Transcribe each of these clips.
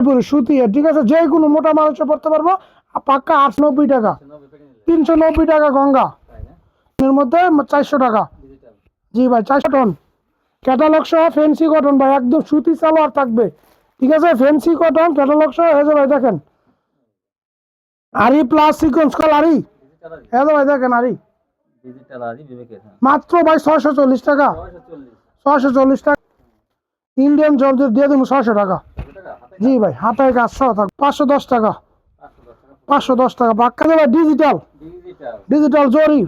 পুরো সুতি ঠিক আছে? যে কোনো মোটা মানুষে পড়তে পারব। পাক্কা আটশো নব্বই টাকা। তিনশো নব্বই টাকা গঙ্গা। এর মধ্যে চারশো টাকা। জি ভাই চারশো টন। ক্যাটালগ সহ ফেন্সি কটন ভাই একদম সুতি সালোয়ার থাকবে। ঠিক আছে? ফেন্সি কটন ক্যাটালগ সহ হয়েছে ভাই দেখেন। আরি প্লাস সিকোয়েন্স কল আরি। হ্যাঁ ভাই দেখেন আরি। হ্যাঁ। মাত্র ভাই ছয়শো চল্লিশ টাকা। ছয়শো চল্লিশ। টাকা। ইন্ডিয়ান জল দিয়ে দেবো ছয়শো টাকা। জি ভাই হাতায় কাজ দশ টাকা পাঁচশো দশ টাকা। পাঁচশো দশ টাকা। বাক্কা দেবে ডিজিটাল ডিজিটাল জরি।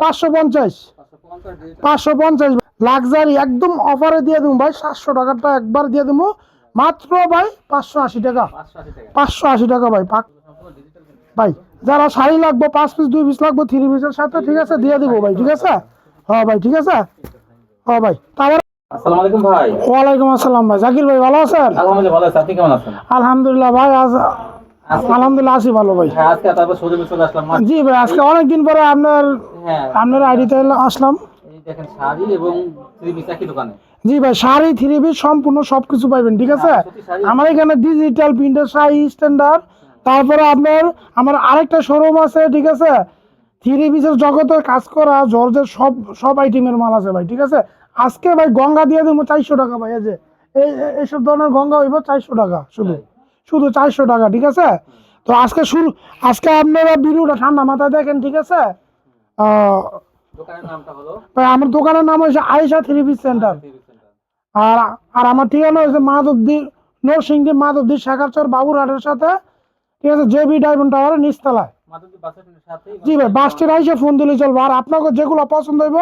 পাঁচশো পঞ্চাশ। পাঁচশো পঞ্চাশ। লাক্সারি একদম অফারে দিয়ে দেবো ভাই, সাতশো টাকাটা একবার দিয়ে দেবো। মাত্র ভাই পাঁচশো আশি টাকা। পাঁচশো আশি টাকা ভাই ভাই, যারা শাড়ি লাগবে, পাঁচ পিস দুই পিস লাগবে থ্রি পিসের সাথে ঠিক আছে, দিয়ে দেবো ভাই, ঠিক আছে? হ্যাঁ ভাই, ঠিক আছে? হ্যাঁ ভাই, তারপরে আসসালামু আলাইকুম ভাই। ওয়ালাইকুম আসসালাম ভাই। জাকির ভাই ভালো আছেন? আলহামদুলিল্লাহ ভালো আছি। আপনি কেমন আছেন? আলহামদুলিল্লাহ ভাই আজ আলহামদুলিল্লাহ আছি ভালো ভাই। হ্যাঁ আজকে তারপর সৌদি চলে আসলাম। জি ভাই আজকে অনেকদিন পরে আপনার হ্যাঁ। আপনার আইডিতে আসলাম। এই দেখেন শাড়ি এবং থ্রি পিস একই দোকানে। জি ভাই শাড়ি থ্রি পিস সম্পূর্ণ সবকিছু পাইবেন ঠিক আছে? হ্যাঁ। আমার এখানে ডিজিটাল প্রিন্টের শাড়ি স্ট্যান্ডার্ড তারপরে আপনার আমার আরেকটা শোরুম আছে ঠিক আছে? থ্রি পিসের জগতে কাজ করা জর্জের সব সব আইটেমের মাল আছে ভাই ঠিক আছে? আজকে ভাই গঙ্গা দিয়ে দেবো চারশো টাকা ভাই এই যে এইসব ধরনের গঙ্গা হইব চারশো টাকা শুধু। শুধু চারশো টাকা ঠিক আছে? তো আজকে শুরু আজকে আপনারা ভিডিওটা ঠান্ডা মাথায় দেখেন ঠিক আছে? ভাই আমার দোকানের নাম হচ্ছে আয়েশা থ্রি পিস সেন্টার। আর আর আমার ঠিকানা হচ্ছে মাধবদী নরসিংদী মাধবদী শাখাচর বাবুরহাটের সাথে ঠিক আছে? জেবি ডায়মন্ড টাওয়ারের নিচতলায়। জি ভাই বাসটির আইসে ফোন দিলে চলবো। আর আপনাকে যেগুলো পছন্দ হইব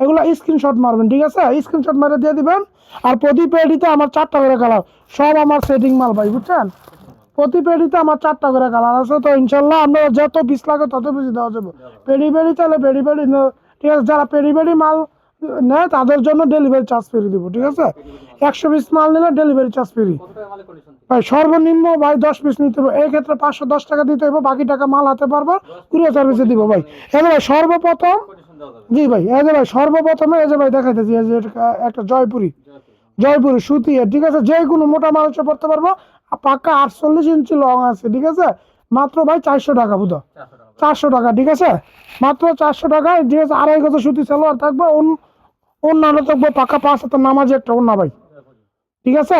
এগুলো স্ক্রিনশট মারবেন, ঠিক আছে? স্ক্রিনশট মারে দিয়ে দিবেন, আর প্রতি পেডিতে আমার চারটা করে কালার সব আমার সেটিং মাল ভাই, বুঝছেন? প্রতি পেডিতে আমার চারটা করে কালার আছে তো, ইনশাল্লাহ আপনারা যত পিস লাগে তত বেশি দেওয়া যাবে। পেডি পেডি তাহলে পেডি পেডি ঠিক আছে? যারা পেডি পেডি মাল নেয়, তাদের জন্য ডেলিভারি চার্জ ফ্রি দিব, ঠিক আছে? একশো পিস মাল নিলে ডেলিভারি চার্জ ফ্রি ভাই, সর্বনিম্ন ভাই দশ পিস নিতে হবে, এই ক্ষেত্রে পাঁচশো দশ টাকা দিতে হবে বাকি টাকা মাল হাতে পারব কুরিয়ার সার্ভিসে দিব ভাই। এবার সর্বপ্রথম জি ভাই এই যে ভাই সর্বপ্রথমে এই যে ভাই দেখাইতেছি এই যে একটা জয়পুরি। জয়পুরি। সুতি ঠিক আছে? যে কোনো মোটা মানুষে পড়তে পারব। পাক্কা আটচল্লিশ ইঞ্চি লং আছে ঠিক আছে? মাত্র ভাই চারশো টাকা বুধ। চারশো টাকা। ঠিক আছে? মাত্র চারশো টাকা ঠিক আছে? আড়াই গজ সুতি সালোয়ার থাকবে। অন্য অন্যান্য থাকবে পাক্কা পাঁচ হাতে নামাজি একটা অন্য ভাই। ঠিক আছে?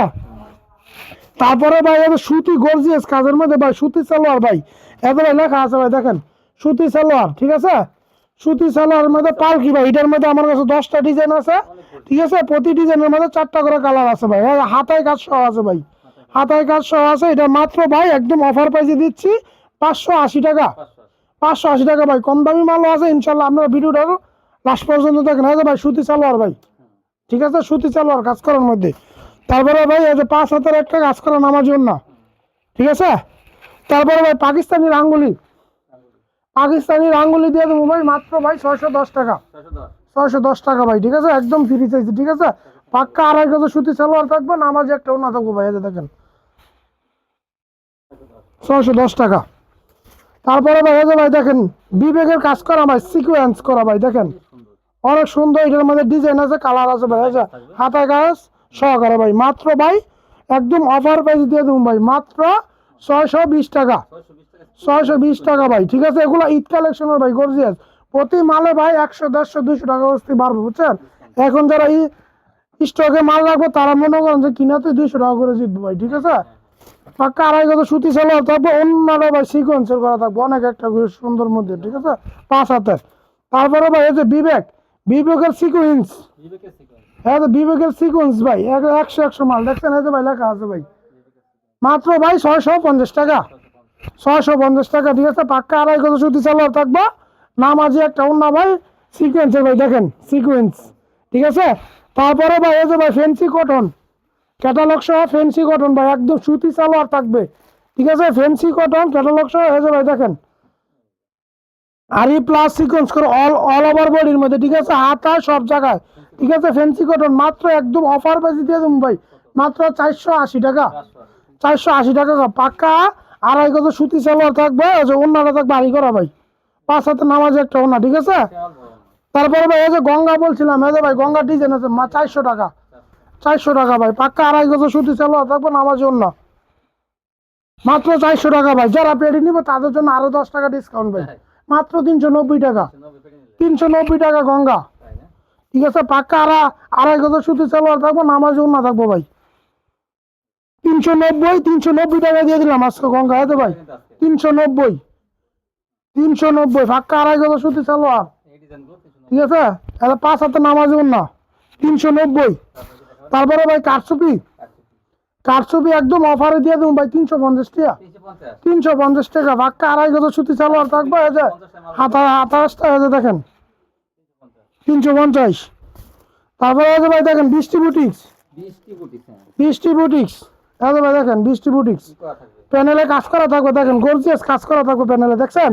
তারপরে ভাই এবার সুতি গর্জিয়াস কাজের মধ্যে ভাই সুতি সালোয়ার ভাই। ভাই লেখা আছে ভাই দেখেন। সুতি সালোয়ার ঠিক আছে? সুতি সালোয়ার মধ্যে পালকি ভাই এটার মধ্যে আমার কাছে দশটা ডিজাইন আছে, ঠিক আছে? প্রতি ডিজাইনের মধ্যে চারটা করে কালার আছে ভাই। হাতায় কাজ সহ আছে ভাই। হাতায় কাজ সহ আছে, এটা মাত্র ভাই একদম অফার প্রাইসে দিচ্ছি, পাঁচশো আশি টাকা। পাঁচশো আশি টাকা ভাই, কম দামি মালও আছে ইনশাল্লাহ আপনারা ভিডিওটা লাস্ট পর্যন্ত দেখেন। এই যে ভাই, সুতি সালোয়ার ভাই, ঠিক আছে? সুতি সালোয়ার কাজ করার মধ্যে। তারপরে ভাই, এই যে পাঁচ হাতের একটা কাজ করা নামার জন্য, ঠিক আছে? তারপরে ভাই, পাকিস্তানি রাঙ্গুলি পাকিস্তানি রাঙ্গুলি দিয়ে দেবো ভাই মাত্র ভাই ছয়শো দশ টাকা। ছয়শো দশ। টাকা ভাই ঠিক আছে? একদম ফ্রি চাইছি ঠিক আছে? পাক্কা আড়াই গজ সুতি সালোয়ার থাকবে নামাজ একটা অন্য থাকব ভাই দেখেন। ছয়শো দশ টাকা। তারপরে ভাই এই ভাই দেখেন বিবেকের কাজ করা ভাই সিকুয়েন্স করা ভাই দেখেন। অনেক সুন্দর এটার মধ্যে ডিজাইন আছে কালার আছে ভাই যে হাতায় কাজ সহকারে ভাই। মাত্র ভাই একদম অফার প্রাইস দিয়ে দেবো ভাই মাত্র ছয়শো বিশ টাকা। ছয়শো বিশ টাকা ভাই ঠিক আছে? এগুলো ঈদ কালেকশনের ভাই গর্জিয়াস প্রতি মালে ভাই একশো দেড়শো দুইশো টাকা বস্তি বাড়বে বুঝছেন? এখন যারা এই স্টকে মাল রাখব তারা মনে করেন যে কিনাতে দুইশো টাকা করে জিতবে ভাই ঠিক আছে? পাক্কা আড়াই গত সুতি সালোয়ার থাকবে অন্যান্য ভাই সিকোয়েন্সের করা থাকবে অনেক একটা সুন্দর মধ্যে ঠিক আছে? পাঁচ হাতে। তারপরে ভাই এই যে বিবেক বিবেকের সিকোয়েন্স বিবেকের সিকোয়েন্স হ্যাঁ তো বিবেকের সিকোয়েন্স ভাই এক- একশো একশো মাল। দেখছেন এই যে ভাই লেখা আছে ভাই। মাত্র ভাই ছয়শো পঞ্চাশ টাকা। ছয়শো পঞ্চাশ টাকা ঠিক আছে, পাক্কা আড়াই কত সুতি সালোয়ার থাকব। নামাজি একটা অন্য ভাই সিকোয়েন্সের ভাই, দেখেন সিকোয়েন্স ঠিক আছে? তারপরে ভাই, এই যে ভাই ফেন্সি কটন ক্যাটালগ সহ ফেন্সি কটন ভাই, একদম সুতি সালোয়ার থাকবে, ঠিক আছে? ফেন্সি কটন ক্যাটালগ সহ, এই যে ভাই, দেখেন। আর এই প্লাস সিকোয়েন্স করে অল অল ওভার বডির মধ্যে, ঠিক আছে? হাতা সব জায়গায়, ঠিক আছে? ফেন্সি কটন মাত্র একদম অফার প্রাইসে দিয়ে দেবো ভাই, মাত্র চারশো আশি টাকা। চারশো আশি টাকা। পাক্কা আড়াই গজ সুতি সালোয়ার থাকবে ওই যে অন্যটা থাকবে আড়ি করা ভাই। পাঁচ হাতে নামাজ একটা ওনা ঠিক আছে? তারপরে ভাই, এই যে গঙ্গা বলছিলাম, এই যে ভাই, গঙ্গা ডিজাইন আছে, মা, চারশো টাকা। চারশো টাকা ভাই, পাক্কা আড়াই গজ সুতি সালোয়ার থাকবে, নামাজ অন্য মাত্র চারশো টাকা ভাই, যারা পেডি নিবে তাদের জন্য আরও দশ টাকা ডিসকাউন্ট ভাই। মাত্র তিনশো নব্বই টাকা। তিনশো নব্বই টাকা গঙ্গা। ঠিক আছে? পাক্কা আড়া আড়াই গজ সুতি সালোয়ার থাকব, নামাজ না থাকব ভাই। তিনশো নব্বই তিনশো নব্বই টাকা দিয়ে দিলাম আজকে গঙ্গা হ্যাঁ তো ভাই? তিনশো নব্বই। তিনশো নব্বই পাক্কা আড়াই গজ সুতি ডিজাইনগুলো তিনশো ঠিক আছে? এটা পাঁচ হাতে নামাজ না। তিনশো নব্বই। তারপরে ভাই কারচুপি। কারচুপি একদম অফারে দিয়ে দেবো ভাই তিনশো পঞ্চাশ টাকা। তিনশো পঞ্চাশ টাকা পাক্কা আড়াই গজ সুতি সালোয়ার থাকবে এই যে হাতা হাতাশটা এই দেখেন। তিনশো পঞ্চাশ। তারপরে যে ভাই দেখেন বৃষ্টি বুটিক্স। হ্যাঁ। বৃষ্টি বুটিক্স। ভাই দেখেন বৃষ্টি বুটিক্স। প্যানেলে কাজ করা থাকবে দেখেন গর্জিয়াস কাজ করা থাকবে প্যানেলে দেখছেন?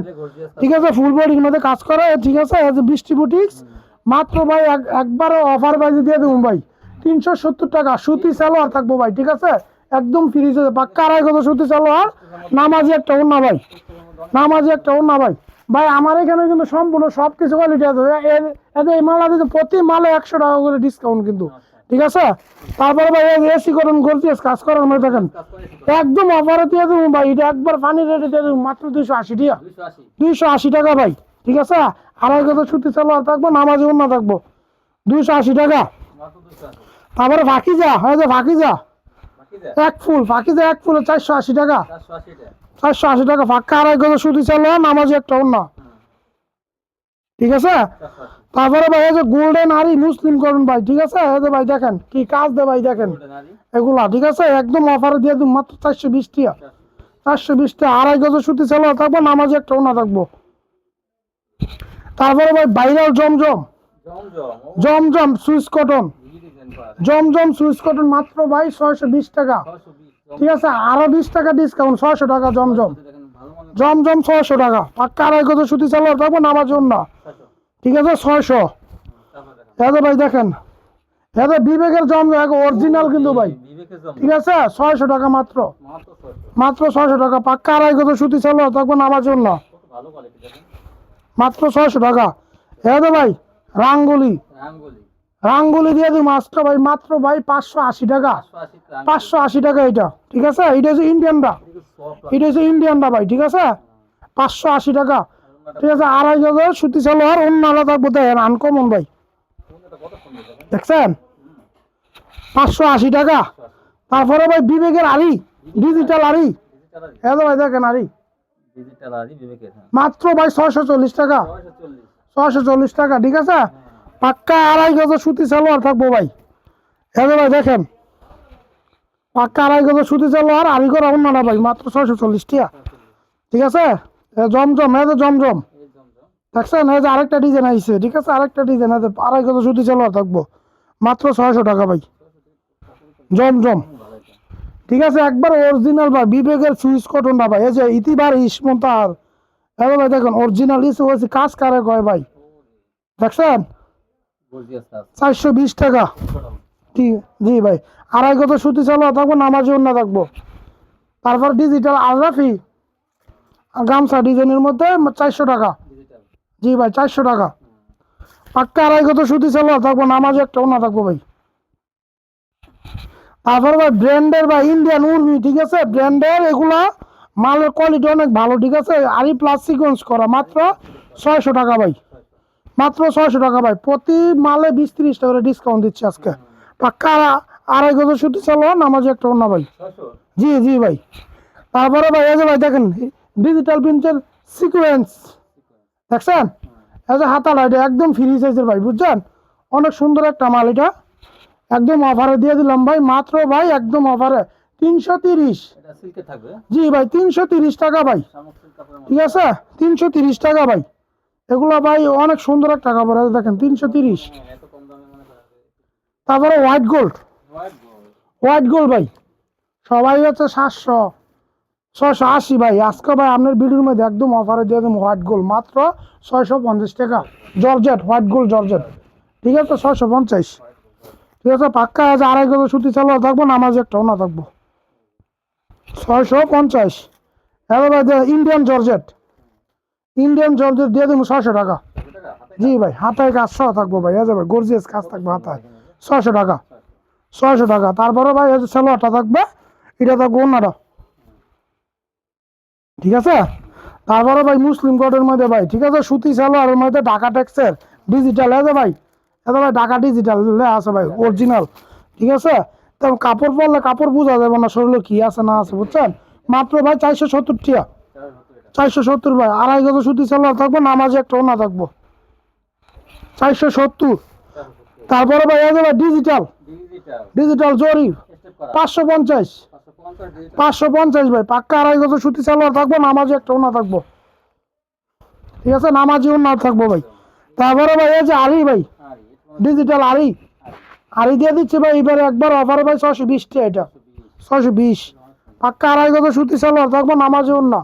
ঠিক আছে ফুল বডির মধ্যে কাজ করে ঠিক আছে বৃষ্টি বুটিক্স। মাত্র ভাই এক- একবারে অফার বাইজে দিয়ে দেবো ভাই। তিনশো সত্তর টাকা সুতি সালোয়ার থাকব ভাই ঠিক আছে? একদম ফ্রিজে পাক্কা আড়াই কত সুতি সালোয়ার নামাজি একটা অন্য ভাই। নামাজি একটা অন্য ভাই। ভাই আমার এখানে কিন্তু সম্পূর্ণ সব কিছু কোয়ালিটি আছে এতে এই মালা দিতে প্রতি মালে একশো টাকা করে ডিসকাউন্ট কিন্তু। ঠিক আছে? তারপরে ভাই এসি করুন গর্জিয়াস কাজ করার মধ্যে দেখেন? একদম অফারে দিয়ে দেবো ভাই এটা একবার পানি রেটে দিয়ে দেবো মাত্র দুইশো আশি টাকা দুইশো আশি। টাকা ভাই ঠিক আছে? আড়াই কত ছুটি সালোয়ার থাকব নামাজে অন্য থাকব। দুইশো আশি টাকা। তারপরে ফাঁকি যা হয় যে ফাঁকি যা এক ফুল ফাঁকি যা এক ফুলে চারশো আশি টাকা। চারশো আশি টাকা। ফাঁকা আড়াই কত ছুটি সালোয়ার নামাজে একটা অন্য। ঠিক আছে? তারপরে ভাই এই যে গোল্ডেন আরি মুসলিম করুন ভাই ঠিক আছে? এই যে ভাই দেখেন কি কাজ দে ভাই দেখেন। এগুলা ঠিক আছে? একদম অফারে দিয়ে দিন মাত্র চারশো বিশ টাকা। চারশো চারশো বিশ টাকা আড়াই গজ সুতি সালোয়ার থাকব নামাজে একটা ওনা থাকব। তারপরে ভাই viral Zamzam. Zamzam Swiss cotton Zamzam Swiss cotton মাত্র ভাই ছয়শো বিশ টাকা। ঠিক আছে? আরও বিশ টাকা ডিসকাউন্ট ছয়শো টাকা জমজম। জমজম ছয়শো টাকা। পাক্কা আড়াই গজ সুতি সালোয়ার থাকব নামাজ ছয়শো ঠিক আছে, ছয়শো। দেখেন ভাই দেখেন এতে বিবেকের জমজম অরিজিনাল কিন্তু ভাই। ঠিক আছে, ছয়শো টাকা মাত্র। মাত্র ছয়শো টাকা, পাক্কা আড়াই গজ সুতি সালোয়ার তখন নামাজ জন্য কত মাত্র ছয়শো টাকা। তো ভাই, রাঙ্গুলি। রাঙ্গুলি দিয়ে দিই মাছটা ভাই, মাত্র ভাই পাঁচশো আশি টাকা। পাঁচশো আশি টাকা এটা, ঠিক আছে? এটা হচ্ছে ইন্ডিয়ানটা এটা হচ্ছে ইন্ডিয়ানটা ভাই, ঠিক আছে? পাঁচশো আশি টাকা। ঠিক আছে আড়াই গজ সুতি সালোয়ার অন্য আলাদা থাকব দেখেন আনকমন ভাই। দেখছেন? পাঁচশো আশি টাকা। তারপরে ভাই বিবেকের আড়ি ডিজিটাল আড়ি। হ্যাঁ ভাই দেখেন আড়ি। হ্যাঁ। মাত্র ভাই ছয়শো চল্লিশ টাকা। ছয়শো চল্লিশ টাকা ঠিক আছে? পাক্কা আড়াই গজ সুতি সালোয়ার থাকব ভাই। হ্যাঁ ভাই দেখেন পাক্কা আড়াই গজ সুতি সালোয়ার আড়ি করা অন্য না ভাই মাত্র ছয়শো চল্লিশ টাকা। ঠিক আছে? জমজম হ্যাঁ তো জমজম। দেখছেন? এই যে আরেকটা ডিজাইন আইছে, ঠিক আছে? আরেকটা ডিজাইন আছে আড়াই গজ সুতি সালোয়ার থাকব। মাত্র ছয়শো টাকা ভাই। জমজম। ঠিক আছে? একবার অরিজিনাল ভাই, বিবেকের সুইচ কটনটা ভাই। এই যে ইতিবার ইসমতার হ্যাঁ ভাই, দেখেন অরিজিনাল ইস হয়েছে, কাজ কারে কয় ভাই? দেখছেন? চারশো বিশ টাকা। জি ভাই। আড়াই কত সুতি চালু থাকব, নামাজি অন্য থাকব। তারপর ডিজিটাল আলরাফি। গামছা ডিজাইনের মধ্যে চারশো টাকা। জি ভাই চারশো টাকা। পাক্কা আড়াই কত সুতি চালু থাকব নামাজ একটা অন্য থাকব ভাই। তারপর ভাই ব্র্যান্ডের বা ইন্ডিয়ান উর্মি ঠিক আছে? ব্র্যান্ডের এগুলা মালের কোয়ালিটি অনেক ভালো ঠিক আছে? আরি প্লাস সিকোয়েন্স করা মাত্র ছয়শো টাকা ভাই। মাত্র ছয়শো টাকা ভাই। প্রতি মালে বিশ তিরিশ টাকা ডিসকাউন্ট দিচ্ছে আজকে। পাক্কা আড়া- আড়াই গজ সুতি চালো নামাজি একটা অন্য ভাই। জি জি ভাই। তারপরে ভাই এই যে ভাই দেখেন ডিজিটাল প্রিন্টের সিকোয়েন্স দেখছেন? যে হাতাটা এটা একদম ফ্রি সাইজের ভাই বুঝছেন? অনেক সুন্দর একটা মাল এটা। একদম অফারে দিয়ে দিলাম ভাই মাত্র ভাই একদম অফারে তিনশো তিরিশ। জি ভাই তিনশো তিরিশ টাকা ভাই। ঠিক আছে? তিনশো তিরিশ টাকা ভাই। এগুলো ভাই অনেক সুন্দর একটা কাপড় আছে দেখেন তিনশো তিরিশ। তারপরে হোয়াইট গোল্ড হোয়াইট গোল্ড ভাই। সবাই হচ্ছে সাতশো। ছয়শো আশি ভাই। আজকে ভাই আপনার ভিডিওর মধ্যে একদম অফারে দিয়ে দেবো হোয়াইট গোল্ড মাত্র ছয়শো পঞ্চাশ টাকা। Georgette white gold georgette. ঠিক আছে, ছয়শো পঞ্চাশ। ঠিক আছে, পাক্কা আছে, আড়াই গজ সুতি চালু থাকব না নামাজ একটাও না থাকব। ছয়শো পঞ্চাশ। হ্যালো ভাই ইন্ডিয়ান জর্জেট। ইন্ডিয়ান জর্জেট দিয়ে দেবো ছয়শো টাকা। কত জি ভাই, হাতায় কাজ সহ থাকব ভাই। হ্যাঁ ভাই গর্জিয়াস কাজ থাকবে হাতায়। ছয়শো টাকা। ছয়শো টাকা। তারপরে ভাই সালোয়ারটা থাকবে, এটা থাকবে অন্যটা। ঠিক আছে? তারপরে ভাই মুসলিম কোডের মধ্যে ভাই ঠিক আছে? সুতি সালোয়ারের মধ্যে ঢাকা ট্যাক্সের ডিজিটাল আছে ভাই এটা ভাই ঢাকা ডিজিটাল আছে ভাই অরিজিনাল ঠিক আছে? তো কাপড় পরলে কাপড় বোঝা যাবে না শরীরে কি আছে না আছে বুঝছেন? মাত্র ভাই চারশো সত্তর টিয়া। চারশো সত্তর ভাই আড়াই গজ সুতি সালোয়ার থাকব নামাজে একটা ওনা থাকব। চারশো সত্তর। তারপরে ভাই আছে ভাই ডিজিটাল ডিজিটাল করা। পাঁচশো পঞ্চাশ। পাঁচশো পঞ্চাশ ভাই, পাক্কা আড়াই গজ সুতি সালোয়ার থাকব, নামাজে একটা ওনা থাকব। ঠিক আছে, নামাজি ওনা থাকব ভাই। তারপরে ভাই, এই যে আরি ভাই ডিজিটাল আরি আরি দিয়ে দিচ্ছে ভাই, এবারে একবার অফারে ভাই ছশো বিশটা এটা। ছশো বিশ। পাক্কা আড়াই গজ সুতি সালোয়ার থাকব, নামাজি ওনা।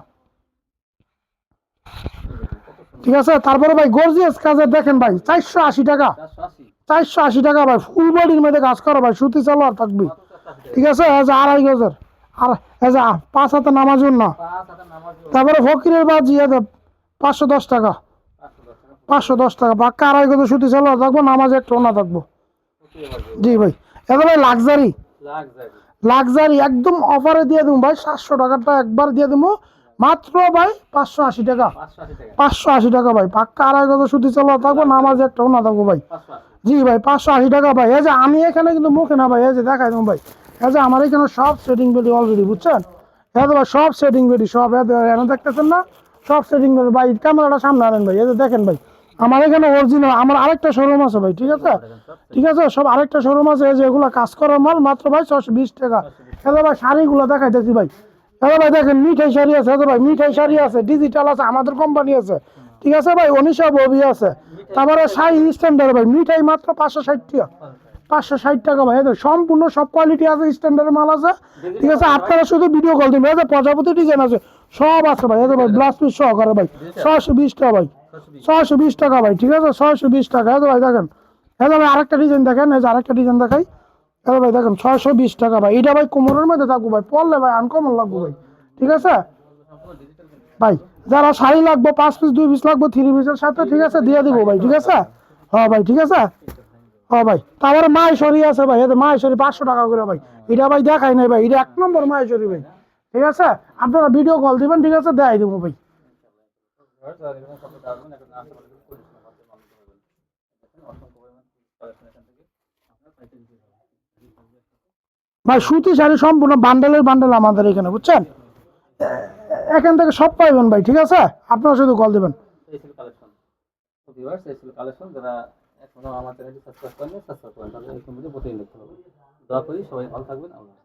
ঠিক আছে, তারপরে ভাই গর্জিয়াস কাজের দেখেন ভাই, চারশো আশি টাকা। চারশো আশি টাকা ভাই ফুল বডির মধ্যে কাজ করা ভাই, সুতি থাকবে। চারশো আশি টাকা। ঠিক আছে আড়াই গজের। আর যে পাঁচ হাতে নামাজ না পাঁচ তারপরে ফকিরের বাদ জিয়ে পাঁচশো দশ টাকা। পাঁচশো দশ টাকা। পাক্কা আড়াই গজ সুতি সালোয়ার থাকব নামাজে একটা ওনা থাকব। জি ভাই। এটা ভাই লাক্সারি। লাক্সারি একদম অফারে দিয়ে দেবো ভাই, সাতশো টাকাটা একবার দিয়ে দেবো। মাত্র ভাই পাঁচশো আশি টাকা। পাঁচশো আশি টাকা ভাই। পাক্কা আড়াই গজ সুতি সালোয়ার থাকব নামাজে একটা ওনা থাকব ভাই। জি ভাই, পাঁচশো আশি টাকা ভাই। এই যে আমি এখানে কিন্তু মুখে না ভাই, এই যে দেখাই দেবো ভাই। যে আমার এখানে সব সেটিং বেডি অলরেডি বুঝছেন? ভাই সব সেটিং বেডি সব এখানে দেখতেছেন না? সব সেটিং বেডি ভাই ক্যামেরাটা সামনে আনেন ভাই, এই দেখেন ভাই। আমার এখানে অরিজিনাল আমার আরেকটা শোরুম আছে ভাই, ঠিক আছে? ঠিক আছে? সব আরেকটা শোরুম আছে, এই যে এগুলো কাজ করার মাল, মাত্র ভাই ছশো বিশ টাকা। এই ভাই, শাড়িগুলো দেখাইতেছি ভাই। এই ভাই, দেখেন, মিঠাই শাড়ি আছে, এই যে ভাই, মিঠাই শাড়ি আছে ডিজিটাল আছে, আমাদের কোম্পানি আছে। ঠিক আছে ভাই? অনিশা ববি আছে। তারপরে শাড়ি স্ট্যান্ডার্ড ভাই, মিঠাই মাত্র পাঁচশো ষাট টাকা। পাঁচশো ষাট টাকা ভাই সম্পূর্ণ সব কোয়ালিটি আছে স্ট্যান্ডার্ড মাল আছে। ঠিক আছে, আপনারা শুধু ভিডিও কল দিন যে প্রজাপতি ডিজাইন আছে, সব আছে ভাই, এই ভাই ব্লাউজ পিস সহকারে ভাই ছশো বিশ টাকা ভাই ছশো বিশ টাকা ভাই, ঠিক আছে ছশো বিশ টাকা, এই ভাই, দেখেন, এই যে ভাই, আরেকটা ডিজাইন দেখেন, এই যে আরেকটা ডিজাইন দেখাই, এই ভাই, দেখেন, ছয়শো বিশ টাকা ভাই, এটা ভাই কোমরের মধ্যে থাকব ভাই, পড়লে ভাই আনকমন লাগবো ভাই, ঠিক আছে? ভাই, যারা শাড়ি লাগবে, পাঁচ পিস দুই পিস লাগবে থ্রি পিসের সাথে, ঠিক আছে, দিয়ে দিব ভাই, ঠিক আছে? হ্যাঁ ভাই, ঠিক আছে? হ্যাঁ ভাই। তারপরে মাহেশ্বরী আছে ভাই এতে মাহেশ্বরী পাঁচশো টাকা করে ভাই। এটা ভাই দেখাই নাই ভাই, এটা এক নম্বর মাহেশ্বরী ভাই। ঠিক আছে? আপনারা ভিডিও কল দিবেন, ঠিক আছে? দেখাই দেবো ভাই। ভাই, সুতি শাড়ি সম্পূর্ণ বান্ডেলের বান্ডেল আমাদের এখানে, বুঝছেন? এখান থেকে সব পাইবেন ভাই, ঠিক আছে? আপনারা শুধু কল দিবেন। কালেকশন যারা এখনও আমার চ্যানেলটি সাবস্ক্রাইব করেন সাবস্ক্রাইব করেন তাহলে এরকম সম্বন্ধে প্রতিদিন দেখতে পাবেন দোয়া করি, সবাই ভালো থাকবেন, আল্লাহ।